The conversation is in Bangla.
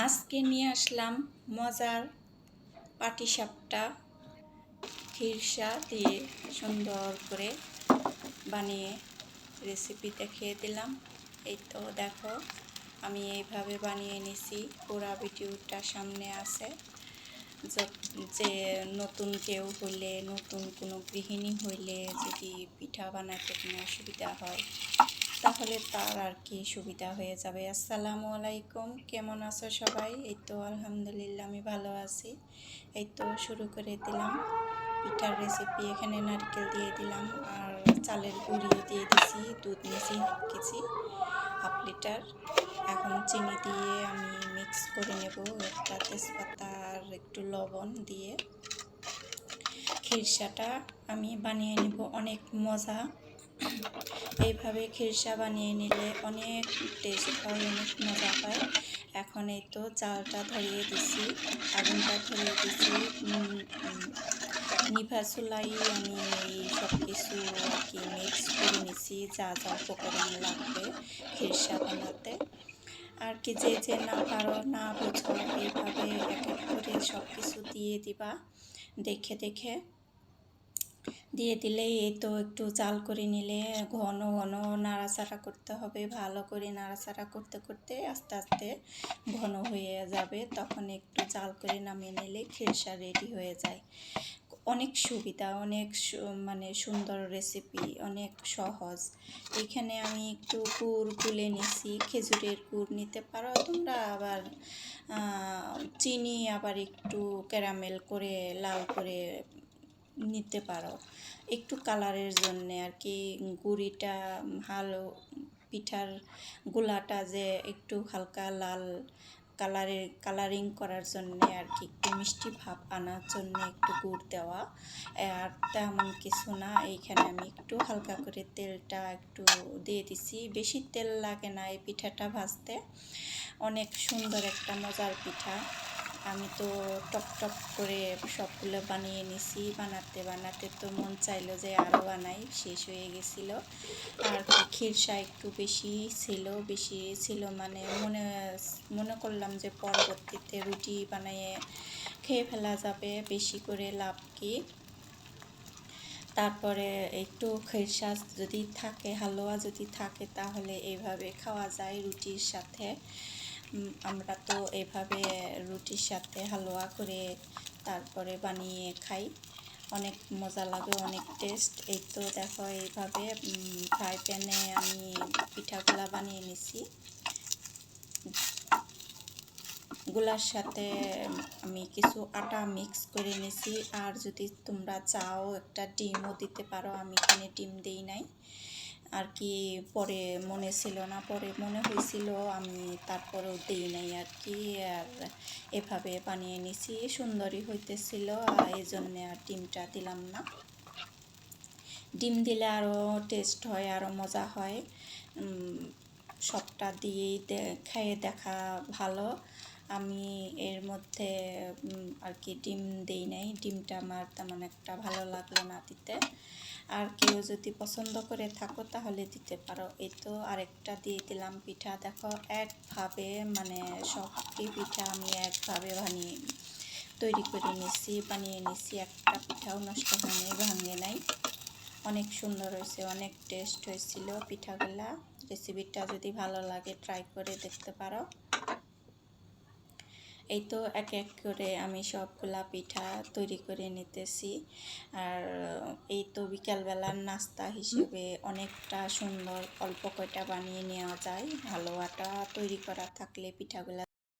আজকে নিয়ে আসলাম মজার পাটিসাপটা খিরসা দিয়ে সুন্দর করে বানিয়ে রেসিপি দেখিয়ে দিলাম। এই তো দেখো, আমি এইভাবে বানিয়ে নিছি। পুরা ভিডিওটা সামনে আছে। য- যে নতুন কেউ হইলে নতুন কোনো গৃহিণী হইলে যদি পিঠা বানাতে কোনো অসুবিধা হয় তাহলে তার আর কি সুবিধা হয়ে যাবে। আসসালামু আলাইকুম। কেমন আছো সবাই? এই তো আলহামদুলিল্লাহ, আমি ভালো আছি। এই তো শুরু করে দিলাম। পিঠার রেসিপি এখানে নারকেল দিয়ে দিলাম আর চালের গুঁড়িও দিয়ে দিছি, দুধ নিয়েছি কেজি, হাফ লিটার। এখন চিনি দিয়ে আমি মিক্স করে নেব একটা তেজপাতা আর একটু লবণ দিয়ে। খিরসাটা আমি বানিয়ে নেব, অনেক মজা। এইভাবে খিরসা বানিয়ে নিলে অনেক টেস্ট হয়, অনেক মজা হয়। এখন এই তো চালটা ধরিয়ে দিছি, আগুনটা ধরিয়ে দিছি। নিভা চুলাই আমি এই সব কিছু আর কি মিক্স করে নিছি, যা যা উপকরণ লাগবে খিরসা বানাতে। আর কি যে যে না পারো, না বোঝো, এইভাবে এক এক করে সব কিছু দিয়ে দিবা, দেখে দেখে। দিয়ে দিলেই এই তো একটু চাল করে নিলে ঘন ঘন নাড়াচাড়া করতে হবে। ভালো করে নাড়াচাড়া করতে করতে আস্তে আস্তে ঘন হয়ে যাবে। তখন একটু চাল করে নামিয়ে নিলে খিরসা রেডি হয়ে যায়। অনেক সুবিধা, অনেক মানে সুন্দর রেসিপি অনেক সহজ। এখানে আমি একটু গুড় গুলে নিছি, খেজুরের গুড় নিতে পারো। তোমরা আবার চিনি আবার একটু ক্যারামেল করে, লাল করে নিতে পারো। একটু কালারের জন্যে আর কি গুড়িটা ভালো পিঠার গোলাটা যে একটু হালকা লাল কালারের কালারিং করার জন্যে আর কি একটু মিষ্টি ভাব আনার জন্য একটু গুড় দেওয়া। আর তেমন কিছু না, এইখানে আমি একটু হালকা করে তেলটা একটু দিয়ে দিছি। বেশি তেল লাগে না এই পিঠাটা ভাজতে। অনেক সুন্দর একটা মজার পিঠা। আমি তো টপ টপ করে সবগুলো বানিয়ে নিছি। বানাতে বানাতে তো মন চাইলো যে আরও বানাই, শেষ হয়ে গেছিল। আর খিরসা একটু বেশি ছিল বেশি ছিল মানে মনে মনে করলাম যে পরবর্তীতে রুটি বানিয়ে খেয়ে ফেলা যাবে, বেশি করে লাভ কি? তারপরে একটু খেরসা যদি থাকে, হালুয়া যদি থাকে তাহলে এইভাবে খাওয়া যায় রুটির সাথে। আমরা তো এভাবে রুটির সাথে হালুয়া করে তারপরে বানিয়ে খাই। অনেক মজা লাগে, অনেক টেস্ট এই তো দেখো, এইভাবে ফ্রাই প্যানে আমি পিঠাগুলা বানিয়ে নিছি। গুলার সাথে আমি কিছু আটা মিক্স করে নিছি। আর যদি তোমরা চাও একটা ডিমও দিতে পারো, আমি এখানে ডিম দিই নাই। আর কি পরে মনে ছিল না, পরে মনে হয়েছিল আমি তারপরেও দিই নাই আর কি, আর এভাবে বানিয়ে নিছি। সুন্দরই হইতেছিল এই জন্যে আর ডিমটা দিলাম না। ডিম দিলে আরও টেস্ট হয় আরও মজা হয়। সবটা দিয়েই খেয়ে দেখা ভালো। আমি এর মধ্যে আর কি ডিম দেই নাই। ডিমটা আমার তেমন একটা ভালো লাগল না দিতে। আর কেউ যদি পছন্দ করে থাকো তাহলে দিতে পারো। এই তো আরেকটা দিয়ে দিলাম পিঠা। দেখো, একভাবে মানে সবটি পিঠা আমি একভাবে বানিয়ে তৈরি করে নিছি, বানিয়ে নিছি। একটা পিঠাও নষ্ট হয়নি, ভাঙে নাই। অনেক সুন্দর হয়েছে, অনেক টেস্ট হয়েছিল পিঠাগুলা। রেসিপিটা যদি ভালো লাগে ট্রাই করে দেখতে পারো। এই তো এক এক করে আমি সবগুলা পিঠা তৈরি করে নিতেছি। আর এই তো বিকালবেলার নাস্তা হিসেবে অনেকটা সুন্দর অল্প কয়টা বানিয়ে নেওয়া যায়। হালুয়াটা তৈরি করা থাকলে পিঠাগুলা